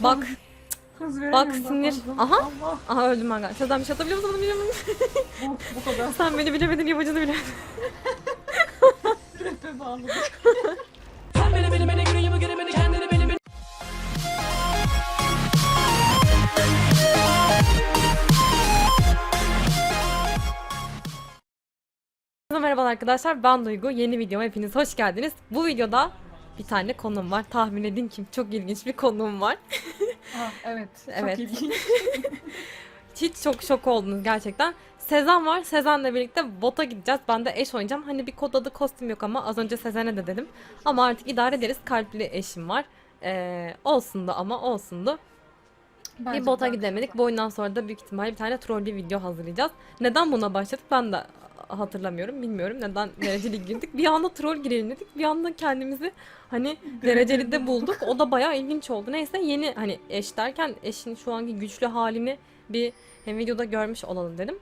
Bak. Bak veremiyorum, sinir. Aha. Allah. Aha öldüm ben galiba. Sezen bir şey atabiliyor musun? Bu, bu kadar. Sen beni bilemedin yapacağını bile. Rap'e bağladık. Sen beni bilemeni yüreğimi göremeni kendini bilemeni Herkese Merhaba arkadaşlar ben Duygu. Yeni videoma hepiniz hoş geldiniz. Bu videoda bir tane konum var. Tahmin edin kim? Çok ilginç bir konuğum var. Ha, evet. Evet. Çok ilginç. Hiç çok şok oldunuz gerçekten. Sezen var. Sezen'le birlikte bota gideceğiz. Ben de eş oynayacağım. Hani bir kod adı kostüm yok ama az önce Sezen'e de dedim. Ama artık idare ederiz. Kalpli eşim var. Ee, olsun da ama olsun da. Bence bir bota gidemedik. Bu oyundan sonra da büyük ihtimalle bir tane trollü video hazırlayacağız. Neden buna başladık ben de hatırlamıyorum. Bilmiyorum neden dereceli girdik. Bir anda troll girelim dedik. Bir anda kendimizi hani dereceli de bulduk. O da bayağı ilginç oldu. Neyse yeni hani eş derken eşin şu anki güçlü halini bir hem videoda görmüş olalım dedim.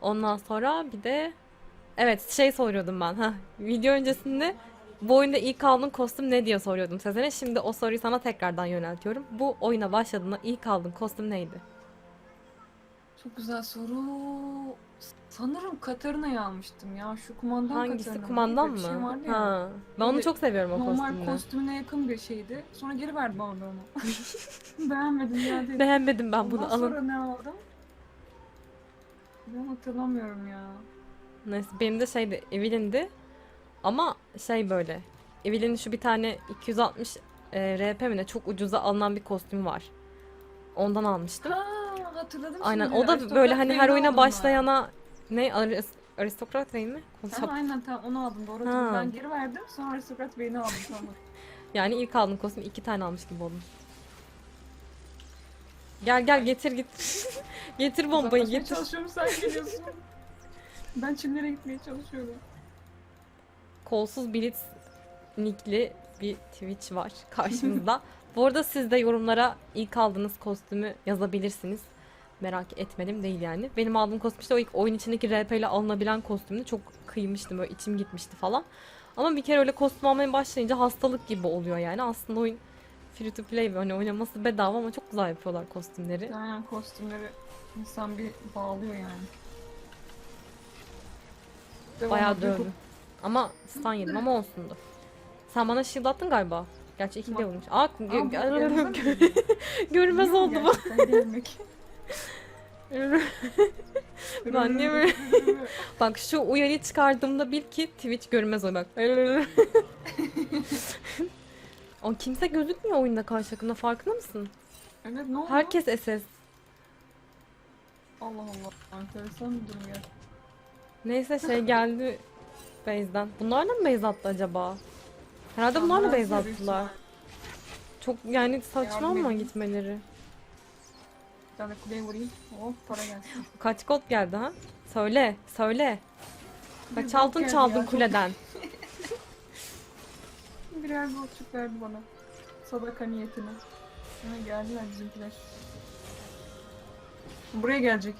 Ondan sonra bir de evet şey soruyordum ben. Ha video öncesinde bu oyunda ilk aldığın kostüm ne diye soruyordum Sezen'e. Şimdi o soruyu sana tekrardan yöneltiyorum. Bu oyuna başladığında ilk aldığın kostüm neydi? Çok güzel soru. Sanırım Katarina'yı almıştım ya. Şu kumandan Hangisi? Katarina. Kumandan bir mı? Şey vardı ya. ha. Ben onu Böyle çok seviyorum o Normal kostümünü. kostümüne yakın bir şeydi. Sonra geri verdi bana onu. Beğenmedim ya dedi. Beğenmedim ben bunu Ondan alın. sonra ne aldım? Ben hatırlamıyorum ya. Neyse benim de şeydi Evelyn'di. Ama şey böyle. Evelyn'in şu bir tane 260 e, RP mi ne çok ucuza alınan bir kostümü var. Ondan almıştım. Ha hatırladım Aynen şimdi. o da Aristokrat böyle hani her Bey'ini oyuna aldım ben. başlayana ne aris- aristokrat değil mi? Konuşam- aynen tamam onu aldım doğru Ha. Ben geri verdim sonra aristokrat beyni aldım tamam. Yani ilk aldığım kostüm iki tane almış gibi oldum. Gel gel getir git. getir bombayı Uzaklaşmaya getir. çalışıyorum sen geliyorsun. ben Çinlere gitmeye çalışıyorum. Kolsuz Blitz nickli bir Twitch var karşımızda. Bu arada siz de yorumlara ilk aldığınız kostümü yazabilirsiniz. Merak etmedim değil yani. Benim aldığım kostüm işte o ilk oyun içindeki RP ile alınabilen kostümdü. Çok kıymıştım böyle içim gitmişti falan. Ama bir kere öyle kostüm almaya başlayınca hastalık gibi oluyor yani. Aslında oyun free to play hani oynaması bedava ama çok güzel yapıyorlar kostümleri. Aynen kostümleri insan bir bağlıyor yani. Devam Bayağı dövdüm. Ama stun yedim ama olsundu. Sen bana shield attın galiba. Gerçi iki de vurmuş. Aa, gö- görünmez oldu bu. Ben niye böyle- Bak şu uyarıyı çıkardığımda bil ki Twitch görünmez o bak. o kimse gözükmüyor oyunda karşı takımda farkında mısın? Evet ne oldu? Herkes SS. Allah Allah enteresan bir durum ya. Neyse şey geldi base'den. Bunlarla mı base attı acaba? Herhalde base Sanmaz büyük attılar. Çok yani saçma ama gitmeleri. Tane kuleye vurayım. Oh para gelsin. Kaç kod geldi ha? Söyle, söyle. Kaç bok geldi çaldın ya, çok- kuleden? Birer botçuk verdi bana. Sadaka niyetine. Ha, geldiler bizimkiler. Buraya gelecek.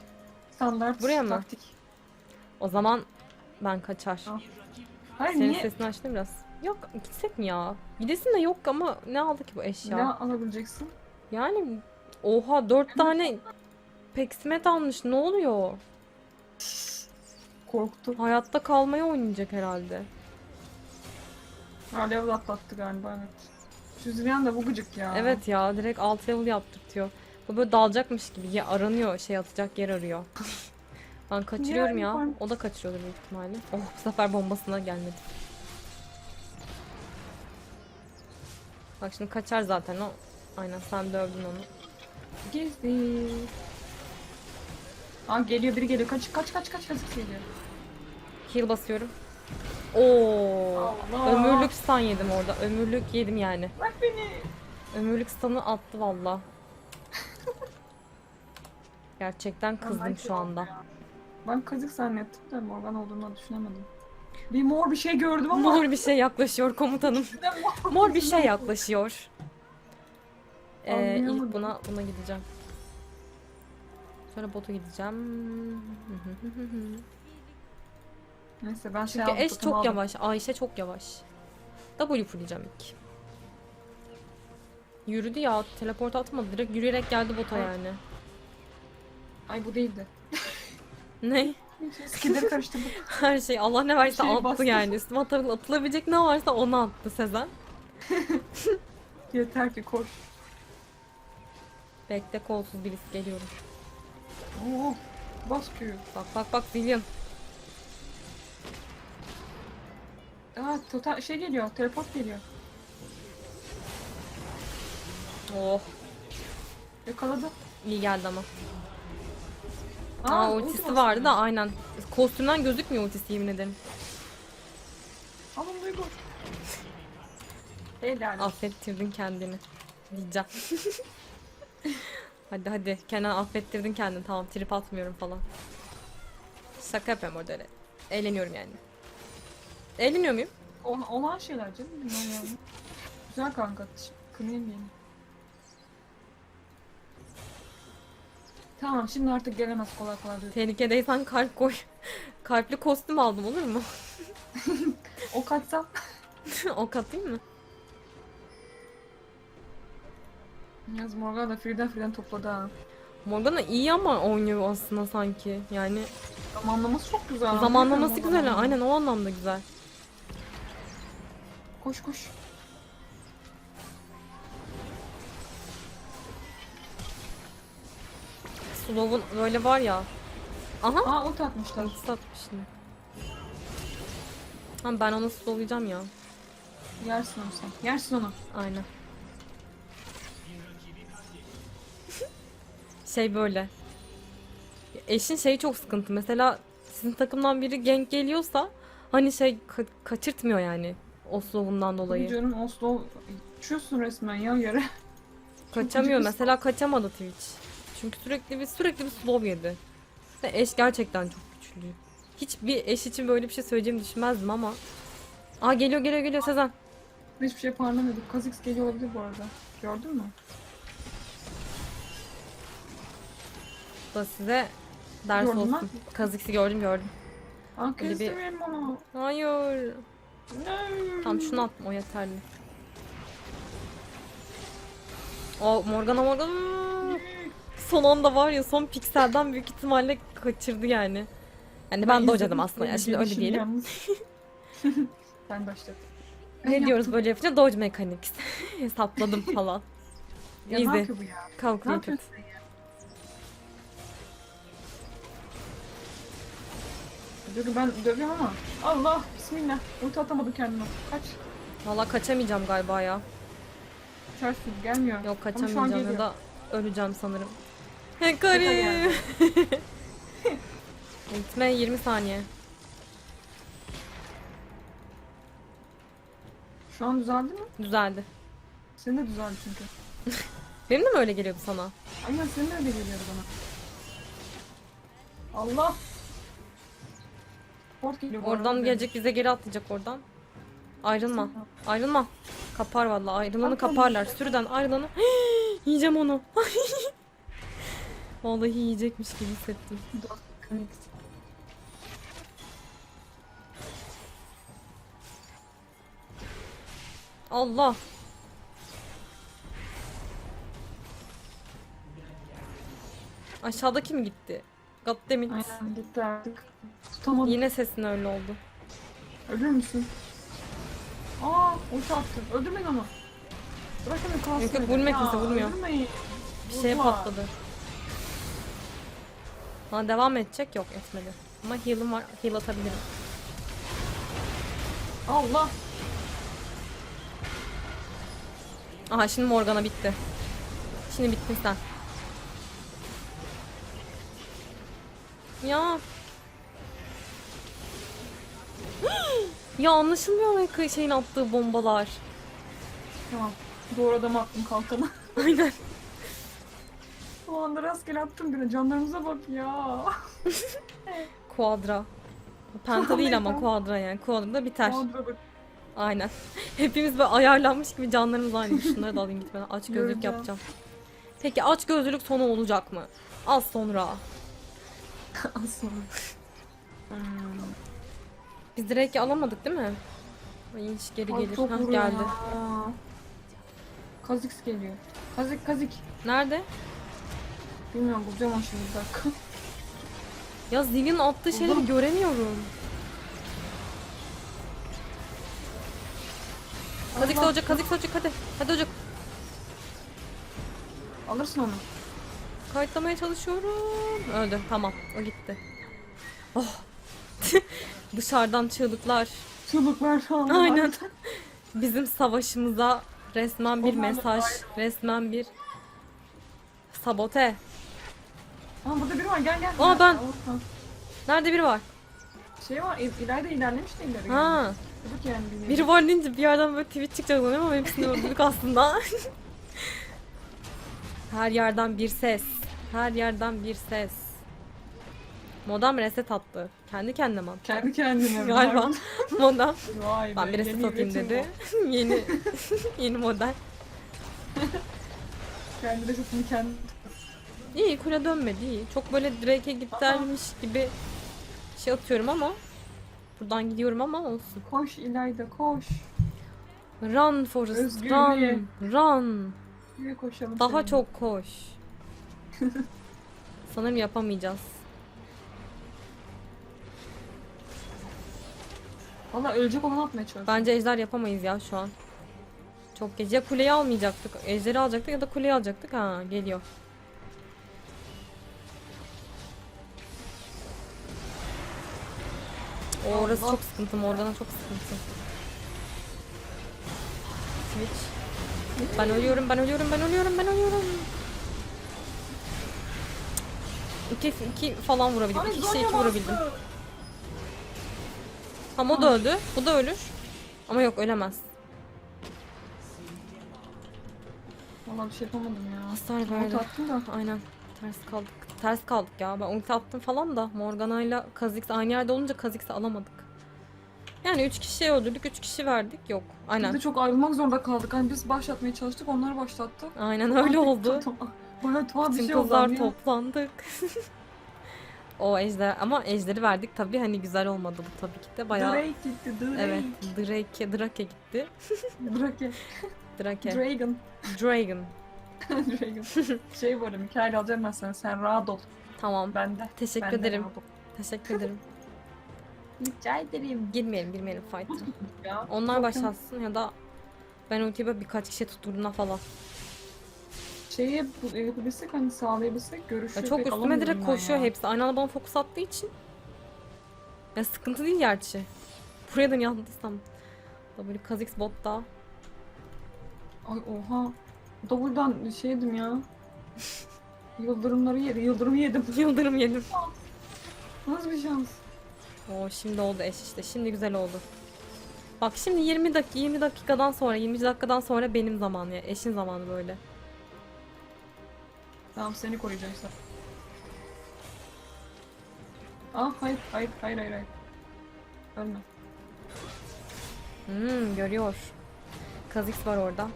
Standart Buraya mı? taktik. O zaman ben kaçar. Al. Hayır Senin niye? sesini açtım biraz. Yok gitsek mi ya? Gidesin de yok ama ne aldı ki bu eşya? Ne alabileceksin? Yani oha dört tane peksimet almış ne oluyor? Korktu. Hayatta kalmaya oynayacak herhalde. Ha level atlattı galiba evet. Şu Zilyan da bu gıcık ya. Evet ya direkt alt level yaptırtıyor. Bu böyle dalacakmış gibi ya aranıyor şey atacak yer arıyor. ben kaçırıyorum ya. Yani O da kaçırıyordur büyük ihtimalle. Oh bu sefer bombasına gelmedi. Bak şimdi kaçar zaten o. Aynen sen dövdün onu. Gezdi. Aa geliyor biri geliyor. Kaç kaç kaç kaç kaç geliyor. Heal basıyorum. Oo. Allah. Ömürlük stun yedim orada. Ömürlük yedim yani. Bırak beni. Ömürlük stun'ı attı valla. Gerçekten kızdım şu anda. ya. Ben kazık zannettim de Morgan olduğunu düşünemedim. Bir mor bir şey gördüm ama. Mor bir şey yaklaşıyor komutanım. Mor bir şey yaklaşıyor. Ee, ilk buna buna gideceğim. Sonra bota gideceğim. Neyse ben şey Çünkü aldım, eş totem çok aldım. yavaş. Ayşe çok yavaş. W fulleyeceğim ilk. Yürüdü ya. Teleport atmadı. Direkt yürüyerek geldi bota Ay. yani. Ay bu değildi. Ne? Skilleri karıştırdım. Her şey Allah ne verse Şeyi attı bastı. yani. Üstüme atılabilecek ne varsa onu attı Sezen. Yeter ki koş. Bekle kolsuz birisi geliyorum. Oo. Bas Q'yu. Bak bak bak Zillion. Aa total şey geliyor. Teleport geliyor. Oh Yakaladı. iyi geldi ama. Aa, ulti ultisi vardı da aynen. Kostümden gözükmüyor ultisi yemin ederim. Alın Duygu. Helal. Affettirdin kendini. Diyeceğim. hadi hadi Kenan affettirdin kendini tamam trip atmıyorum falan. Şaka yapıyorum orada öyle. Eğleniyorum yani. Eğleniyor muyum? Ol- olan şeyler canım bunlar yani. Güzel kanka. Kınayım yeni. Tamam şimdi artık gelemez kolay kolay Duygu. Tehlikedeysen kalp koy. Kalpli kostüm aldım olur mu? O kaçsam. o katayım mı? Yaz Morgan da Friden Friden topladı ha. Morgana iyi ama oynuyor aslında sanki. Yani Zamanlaması çok güzel. zamanlaması güzel. ama. Aynen o anlamda güzel. Koş koş. Slow'un böyle var ya. Aha. Aa ult atmışlar. Ultisi atmış şimdi. Tamam ben onu slowlayacağım ya. Yersin onu sen. Yersin onu. Aynen. Şey böyle. Eşin şeyi çok sıkıntı. Mesela sizin takımdan biri gank geliyorsa hani şey ka- kaçırtmıyor yani. O slow'undan Tabii dolayı. canım Oslo uçuyorsun resmen ya yere. Kaçamıyor. Mesela kaçamadı Twitch. Çünkü sürekli bir sürekli bir slow yedi. Ve eş gerçekten çok güçlü. Hiçbir eş için böyle bir şey söyleyeceğimi düşünmezdim ama. Aa geliyor geliyor geliyor Sezen. Hiçbir şey parlamıyorduk. Kazix geliyor olabilir bu arada. Gördün mü? Da size ders Gördün mü? olsun. Kaziksi gördüm gördüm. Aa bir- onu. Hayır. No. Tamam şunu attım o yeterli. O Morgana Morgana. Son anda var ya son pikselden büyük ihtimalle kaçırdı yani. Yani ben, de hocadım aslında ya şimdi öyle Gelişim diyelim. ben başladım. Ne diyoruz böyle yapınca Dodge Mechanics. Hesapladım falan. Ya ne Easy. yapıyor bu ya? Ne Dur ben dövüyorum ama. Allah bismillah. Ulti atamadım kendime. Kaç. Valla kaçamayacağım galiba ya. Kaçarsın gelmiyor. Yok kaçamayacağım ya da öleceğim sanırım. Hekari. geldi. Gitme 20 saniye. Şu an düzeldi mi? Düzeldi. Senin de düzeldi çünkü. Benim de mi öyle geliyordu sana? Aynen senin de öyle geliyordu bana. Allah. Port geliyor bu Oradan arada. gelecek bize geri atlayacak oradan. Ayrılma. Ayrılma. Kapar vallahi. Ayrılanı kaparlar. Sürüden ayrılanı. yiyeceğim onu. vallahi yiyecekmiş gibi hissettim. Allah. Aşağıdaki mi gitti? Goddammit. Aynen gitti artık. Tutamadım. Yine sesin öyle oldu. Ölür müsün? Aa ulti attı. Öldürmeyin ama. Bırakın bir kalsın. Yok, yok, Ya, kimse, vurmuyor. Öldürmeyin. Bir şeye Vurma. patladı. Ha devam edecek yok etmedi. Ama heal'ım var. Heal atabilirim. Allah. Aha şimdi Morgana bitti. Şimdi bittin sen. Ya. ya anlaşılmıyor o şeyin attığı bombalar. Tamam. Doğru adamı attım kalkana. Aynen. O anda rastgele attım bile. Canlarımıza bak ya. Kuadra. Penta değil ama kuadra yani. Kuadra da biter. Quadra bak. Aynen. Hepimiz böyle ayarlanmış gibi canlarımız aynı. Şunları da alayım gitmeden. Aç gözlük yapacağım. Peki aç gözlülük sonu olacak mı? Az sonra. Sonra. Hmm. Biz Drake'i alamadık değil mi? Ay hiç geri Ay, gelir. çok Hah, vuruyor geldi. ya. Kazik geliyor. Kazik kazik. Nerede? Bilmiyorum bulacağım onu şimdi bir dakika. Ya Zil'in attığı şeyleri Buldum. göremiyorum. Kazik Allah. olacak, kazik olacak hadi. Hadi hocam. Alırsın onu. Kayıtlamaya çalışıyorum. Öldü. Tamam. O gitti. Oh. Dışarıdan çığlıklar. Çubuklar falan. Aynen. Bizim savaşımıza resmen bir Onlar mesaj. Resmen bir sabote. Aa burada biri var gel gel. Aa, ben. Nerede biri var? Şey var il- ileride ilerlemiş de ileri. Ha. Yani. Biri var deyince bir yerden böyle tweet çıkacak sanıyorum ama hepsini öldürdük aslında. Her yerden bir ses. Her yerden bir ses. Modem reset attı. Kendi kendine mi attı? Kendi kendine. Galiba. Modem. Vay Ben be, bir reset atayım dedi. yeni yeni model. Kendi resetini kendi. İyi kule dönmedi iyi. Çok böyle Drake'e gidermiş gibi şey atıyorum ama buradan gidiyorum ama olsun. Koş İlayda koş. Run Özgürlüğe. run. Run. Yürü koşalım. Daha seninle. çok koş. Sanırım yapamayacağız. Valla ölecek olan atmaya çalışıyorum. Bence ejder yapamayız ya şu an. Çok geç. Ya kuleyi almayacaktık. Ejderi alacaktık ya da kuleyi alacaktık. Ha geliyor. O orası Allah. çok sıkıntı. Morgana çok sıkıntı. Switch. Ben ölüyorum, ben ölüyorum, ben ölüyorum, ben ölüyorum. İki, iki falan vurabildim. Ay İki kişiye iki vurabildim. Tamam o da öldü. Bu da ölür. Ama yok ölemez. Valla bir şey yapamadım ya. Hasar verdi. attım da. Aynen. Ters kaldık. Ters kaldık ya. Ben ulti attım falan da Morgana'yla Kha'Zix aynı yerde olunca Kha'Zix'i alamadık. Yani 3 kişi öldürdük, 3 kişi verdik. Yok. Biz Aynen. de çok ayrılmak zorunda kaldık. Hani biz başlatmaya çalıştık, onlar başlattı. Aynen öyle oldu. Bana tuhaf bir şey oldu. kızlar toplandık. o ejder ama ejderi verdik tabii hani güzel olmadı bu tabii ki de bayağı Drake gitti, Drake. evet Drake Drake gitti. Drake. Drake Dragon. Dragon. Dragon. şey böyle Mikael alacağım ben sana. Sen rahat ol. Tamam. Bende. Teşekkür Bende ederim. rahat ol. Teşekkür ederim. Rica ederim. Girmeyelim, girmeyelim fight'a. Ya. Onlar başlatsın ya da ben ultiyi böyle birkaç kişi tutturduğuna falan. Şeyi bu- e, yapabilsek hani sağlayabilsek görüşü Ya çok pek üstüme alamıyorum direkt ben koşuyor ya. hepsi. Aynı anda bana fokus attığı için. Ya sıkıntı değil gerçi. Buraya da yandıysam. W Kha'Zix botta. Ay oha. Double'dan şeydim ya. Yıldırımları yedi. Yıldırım yedim. Yıldırım yedim. Nasıl bir şans? Oo şimdi oldu eş işte. Şimdi güzel oldu. Bak şimdi 20 dakika 20 dakikadan sonra 20 dakikadan sonra benim zamanı ya. Eşin zamanı böyle. Tamam seni koruyacağım sen. Ah hayır hayır hayır hayır hayır. Ölme. Hmm görüyor. Kha'Zix var orada.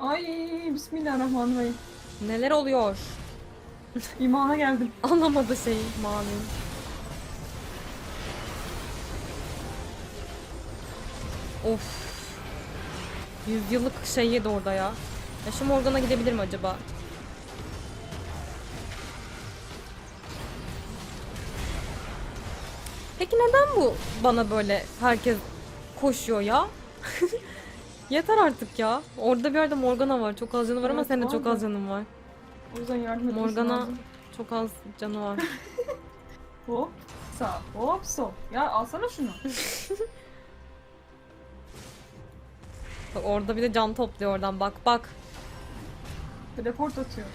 Ay bismillahirrahmanirrahim. Neler oluyor? İmana geldim. Anlamadı şeyi mavi. Of. Yüzyıllık şey yedi orada ya. Ya şu Morgan'a gidebilir mi acaba? Peki neden bu bana böyle herkes koşuyor ya? Yeter artık ya. Orada bir yerde Morgana var. Çok az canı var ama Evet, senin de çok az canın var. O yüzden yardım etmesi Morgana lazım. çok az canı var. Hop sağ hop sol. Ya alsana şunu. Orada bir de can topluyor oradan bak bak. Teleport atıyor.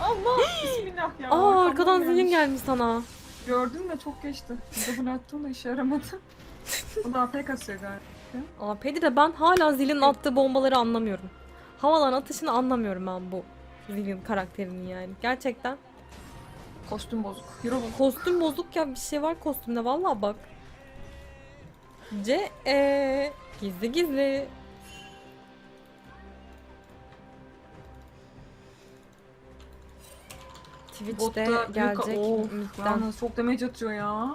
Allah bismillah ya. Aa arkadan zilin gelmiş sana. Gördüm de çok geçti. Double attım da işe yaramadı. o da AP kasıyor galiba. Aa Pedi de ben hala zilin attığı bombaları anlamıyorum. Havalan atışını anlamıyorum ben bu zilin karakterinin yani. Gerçekten. Kostüm bozuk. Euro bozuk. Kostüm bozuk ya bir şey var kostümde vallahi bak. C e gizli gizli. Twitch'te Botta gelecek Of, midden. Yalnız çok damage atıyor ya.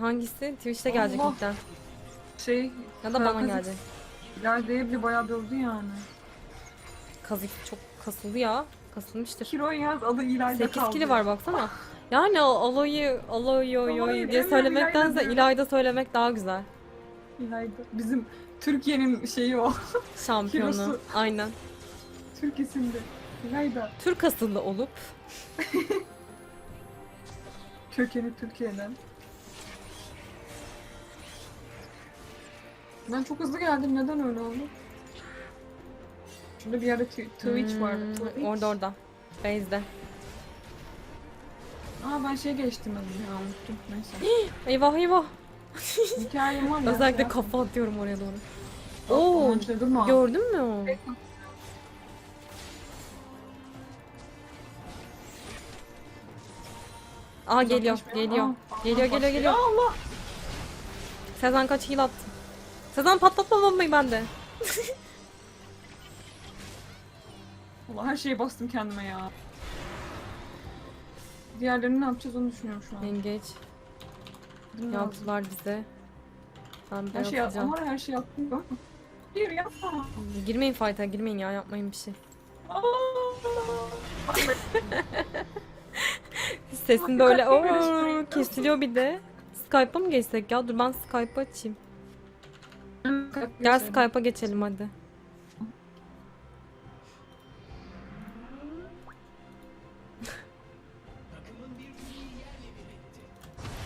Hangisi? Twitch'te gelecek Allah. midden. Şey Ya da bana Kazix gelecek. ileride bile bayağı dövdü yani. Kazik çok kasıldı ya. Kasılmıştır. Kiro'yu yaz adı İlayda 8 kaldı. kili var baksana. Yani Aloy'u Aloy Aloy diye demiyorum, söylemektense İlayda İlayda söylemek daha güzel. İlayda. Bizim Türkiye'nin şeyi o. Şampiyonu. Kilosu. Aynen. Türk isimli. İlayda. Türk asıllı olup Kökeni Türkiye'den. Ben çok hızlı geldim. Neden öyle oldu? Şurada bir yerde tw- Twitch vardı. Hmm, Twitch. orada orada. Base'de. Aa ben şey geçtim dedim ya unuttum. Neyse. Eyvah eyvah. Hikayem var ya. Özellikle kafa atıyorum oraya doğru. Oo. Oo, durma. Gördün mü Aa geliyor, geliyor. Geliyor, geliyor, geliyor. Allah. Sezen kaç heal attı? Sezen patlatma bombayı bende. Allah her şeyi bastım kendime ya. Diğerlerini ne yapacağız onu düşünüyorum şu an. Yengeç. Değil mi? Yaptılar bize. Ben bir Her şeyi yapacağım. ama her şeyi yaptım ben. Bir yapma. Girmeyin fight'a, girmeyin ya, yapmayın bir şey. Aa! Sesin böyle kalbim ooo kesiliyor bir de. Skype'a mı geçsek ya? Dur ben Skype'ı açayım. Gel Skype'a geçelim hadi.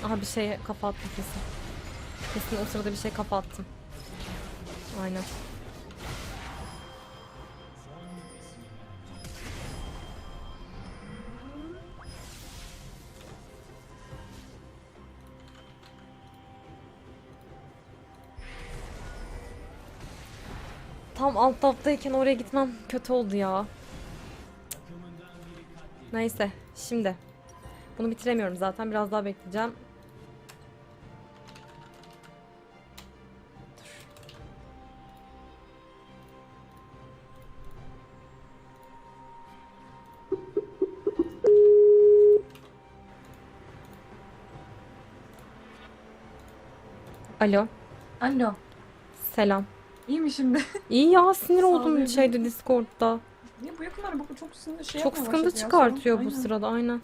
Aha bir şeye kafa attım kesin. Kesin o sırada bir şey kafa attım. Aynen. Tam alt taptayken oraya gitmem kötü oldu ya. Neyse şimdi. Bunu bitiremiyorum zaten biraz daha bekleyeceğim. Alo, Alo. selam. İyi mi şimdi? İyi ya sinir oldum Sağlıyorum. şeyde Discord'da. Niye bu yakınlar bu çok sinir şey Çok sıkıntı ya, çıkartıyor sorun. bu Aynen. sırada aynen.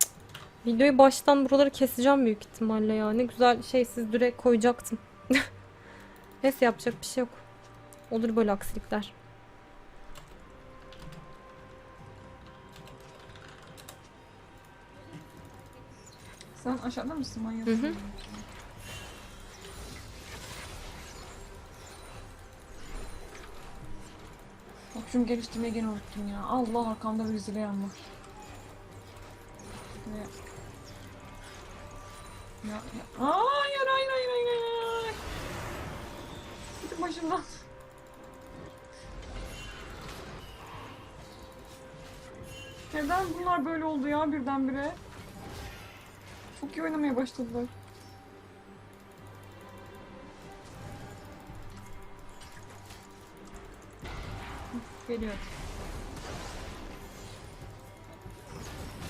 Cık. Videoyu baştan buraları keseceğim büyük ihtimalle ya. Ne güzel şeysiz düre koyacaktım. Neyse yapacak bir şey yok. Olur böyle aksilikler. Sen aşağıda mısın manyak? Hı hı. Bak şunu geliştirmeyi gene unuttum ya. Allah arkamda bir zileyem var. Ne? Ya, ya. Aa, hayır hayır hayır hayır. hayır. Gidin başımdan. Neden bunlar böyle oldu ya birdenbire? Çok iyi oynamaya başladılar. Geliyor.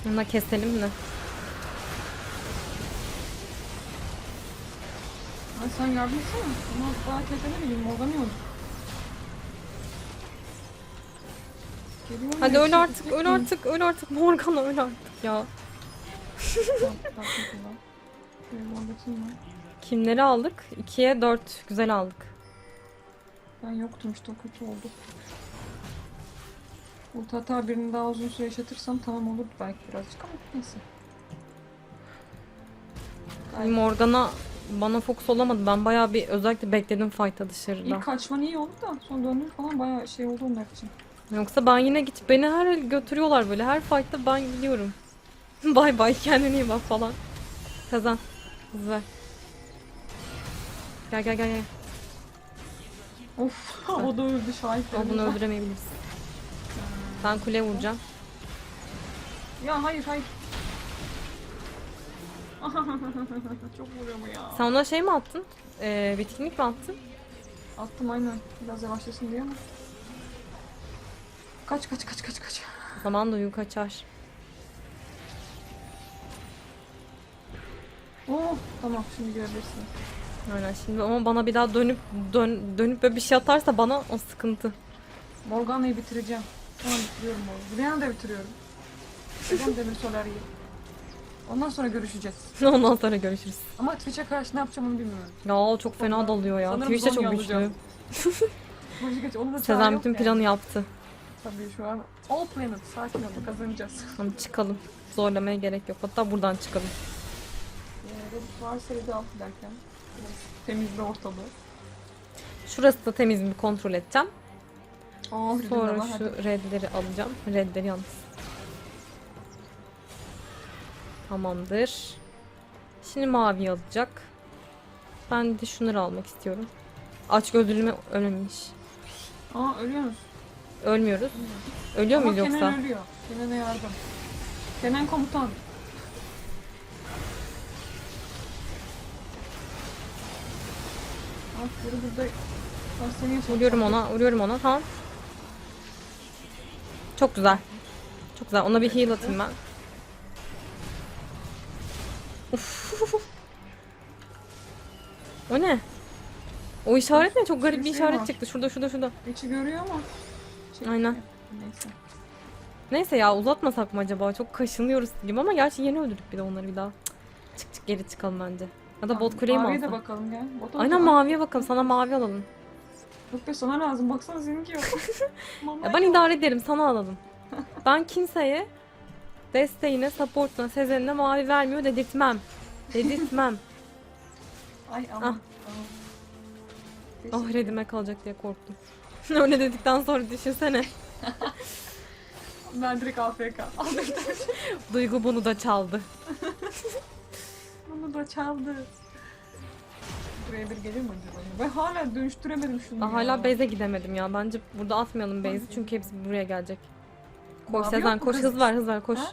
Bunu da keselim mi? Ay sen yardım etsene. Ama daha kesene bileyim organıyorum. Geliyor? Hadi öl Yoksa artık, öl artık, öl artık. Morgana öl artık ya. Kimleri aldık? 2'ye 4. Güzel aldık. Ben yoktum işte o kötü oldu. Bu hata birini daha uzun süre yaşatırsam tamam olurdu belki birazcık ama neyse. Gayet- Morgana bana fokus olamadı. Ben bayağı bir özellikle bekledim fight'a dışarıda. İlk kaçman iyi oldu da sonra döndüm falan bayağı şey oldu onlar için. Yoksa ben yine git beni her götürüyorlar böyle. Her fight'ta ben gidiyorum. bay bay kendine iyi bak falan. Kazan. Hız ver. Gel gel gel gel. Of o da öldü şahit. Ama bunu öldüremeyebiliriz. Ben kule vuracağım. Ya hayır hayır. Çok vuruyor ya. Sen ona şey mi attın? Ee, bitkinlik mi attın? Attım aynen. Biraz yavaşlasın diye ama. Kaç kaç kaç kaç kaç. Zaman da uyum kaçar. Oh tamam şimdi görebilirsin. Aynen şimdi ama bana bir daha dönüp dön, dönüp böyle bir şey atarsa bana o sıkıntı. Morgana'yı bitireceğim. Tamam bitiriyorum Morgana'yı. Rihanna da bitiriyorum. Neden Demir Solari'yi? Ondan sonra görüşeceğiz. Ondan sonra görüşürüz. Ama Twitch'e karşı ne yapacağım onu bilmiyorum. Ya çok fena dalıyor ya. Sanırım çok güçlü. alacağım. Başka geç, onu da çare Sezen yok bütün yani. planı yaptı. Tabii şu an All Planet sakin ol kazanacağız. Tamam çıkalım. Zorlamaya gerek yok. Hatta buradan çıkalım. Ee, varsa Reddit alt derken biraz temizle ortalığı. Şurası da temiz bir kontrol edeceğim. Oh, Sonra şu hadi. redleri alacağım. Redleri yalnız. Tamamdır. Şimdi mavi alacak. Ben de şunları almak istiyorum. Aç gözlülüğüme ölmemiş. Aa ölüyoruz. Ölmüyoruz. Ölüyor Ama muyuz yoksa? Kenan ölüyor. Kenan'a yardım. Kenan komutan. Vuruyorum ona, vuruyorum ona. Tamam. Çok güzel. Çok güzel. Ona bir heal atayım ben. Uf. O ne? O işaret ne? Çok garip bir Bir şey işaret var. çıktı. Şurada, şurada, şurada. İçi görüyor ama. Şey- Aynen. Neyse. Neyse ya uzatmasak mı acaba? Çok kaşınıyoruz gibi ama gerçi yeni öldürdük bir de onları bir daha. Çık çık geri çıkalım bence. Ya da bot kuleyi mi Maviye de bakalım gel. Aynen maviye bakalım. Sana mavi alalım. Yok be sana lazım. Baksana seninki yok. Ya ben idare ederim. Sana alalım. Ben kimseye desteğine, supportuna, Sezen'ine mavi vermiyor dedirtmem. Dedirtmem. Ay aman. Ah. oh redime kalacak diye korktum. Öyle dedikten sonra düşünsene. Ben direkt AFK. Duygu bunu da çaldı. Bunu da çaldı. Buraya bir gelir mi acaba? Ben hala dönüştüremedim şunu ya. hala base'e gidemedim ya. Bence burada atmayalım base'i çünkü hepsi buraya gelecek. Koş Mavi Sezen yok mu koş hız ver hız ver koş. Ha?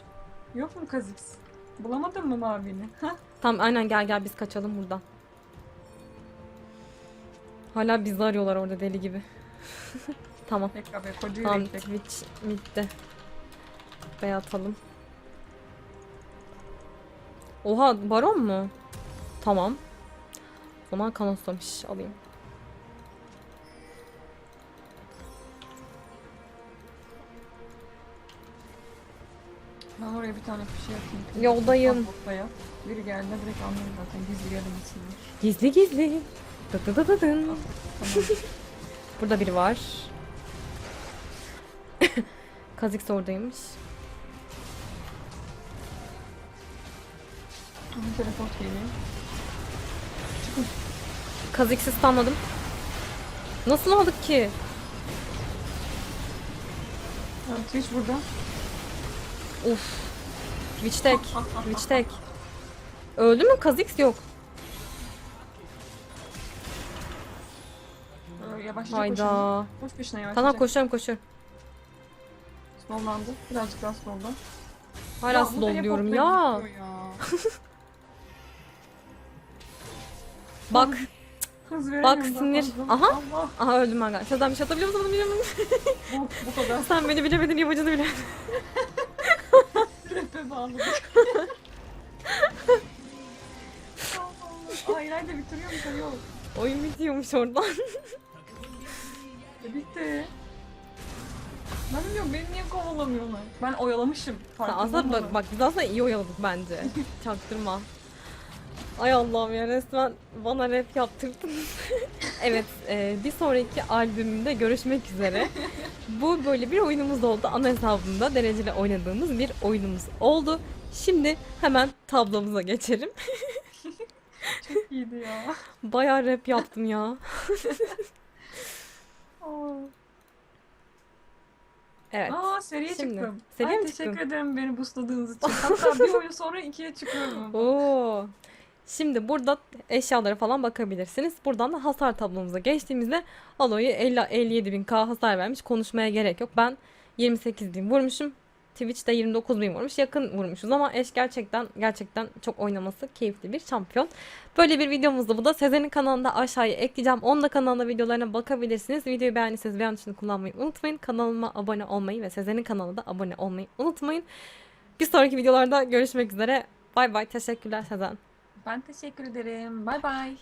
Yok mu Kazix? Bulamadın mı mavini? Hah. Tamam aynen gel gel biz kaçalım buradan. Hala bizi arıyorlar orada deli gibi. tamam. Bekle be Tamam bekle. Twitch midde. Bey atalım. Oha baron mu? Tamam. O zaman kanoslamış alayım. Ben oraya bir tane bir şey atayım. Yoldayım. Ortaya. Biri geldi direkt anlarım zaten gizli gelmesin. Gizli gizli. Dı dı dı dı dın. Tamam. Burada biri var. Kazix oradaymış. Teleport geliyor. Kazix'i stunladım. Nasıl aldık ki? Ha, Twitch burada. Uf. Twitch tek. Twitch tek. Öldü mü Kazix? Yok. Ee, yavaşça. Hayda. Koş peşine yavaşça. Tamam koşuyorum koşuyorum. Snowlandı. Birazcık daha snowlan. Hala bu da slow hep diyorum ortaya ya. gidiyor ya. Bak. Bak veremiyorum sinir. Aha. Allah. Aha öldüm ben. Sezen bir şey atabiliyor musun? Bunu bilemem. Bu, bu kadar. Sen beni bilemedin yapacağını bile. Rap'e bağladık. Ay nerede bitiriyor musun? Yok. Oyun bitiyormuş oradan. E, bitti. Ben bilmiyorum beni niye kovalamıyorlar? Ben oyalamışım. farkında aslında bak, bak biz aslında iyi oyaladık bence. Çaktırma. Ay Allah'ım ya resmen bana rap yaptırdın. evet e, bir sonraki albümümde görüşmek üzere. Bu böyle bir oyunumuz oldu. Ana hesabımda dereceli oynadığımız bir oyunumuz oldu. Şimdi hemen tablomuza geçelim. Çok iyiydi ya. Bayağı rap yaptım ya. Evet. Aa seriye Şimdi, çıktım. seriye Ay, mi teşekkür çıktın? ederim beni boostladığınız için. Hatta bir oyun sonra ikiye çıkıyorum. Oo. Şimdi burada eşyalara falan bakabilirsiniz. Buradan da hasar tablomuza geçtiğimizde Aloy'u 50 57 bin K hasar vermiş. Konuşmaya gerek yok. Ben 28 bin vurmuşum. Twitch'te 29 bin vurmuş. Yakın vurmuşuz ama eş gerçekten gerçekten çok oynaması keyifli bir şampiyon. Böyle bir videomuzda bu da. Sezen'in kanalında aşağıya ekleyeceğim. Onun da kanalında videolarına bakabilirsiniz. Videoyu beğendiyseniz beğen tuşunu kullanmayı unutmayın. Kanalıma abone olmayı ve Sezen'in kanalına da abone olmayı unutmayın. Bir sonraki videolarda görüşmek üzere. Bay bay. Teşekkürler Sezen. Ben teşekkür ederim. Bay bay.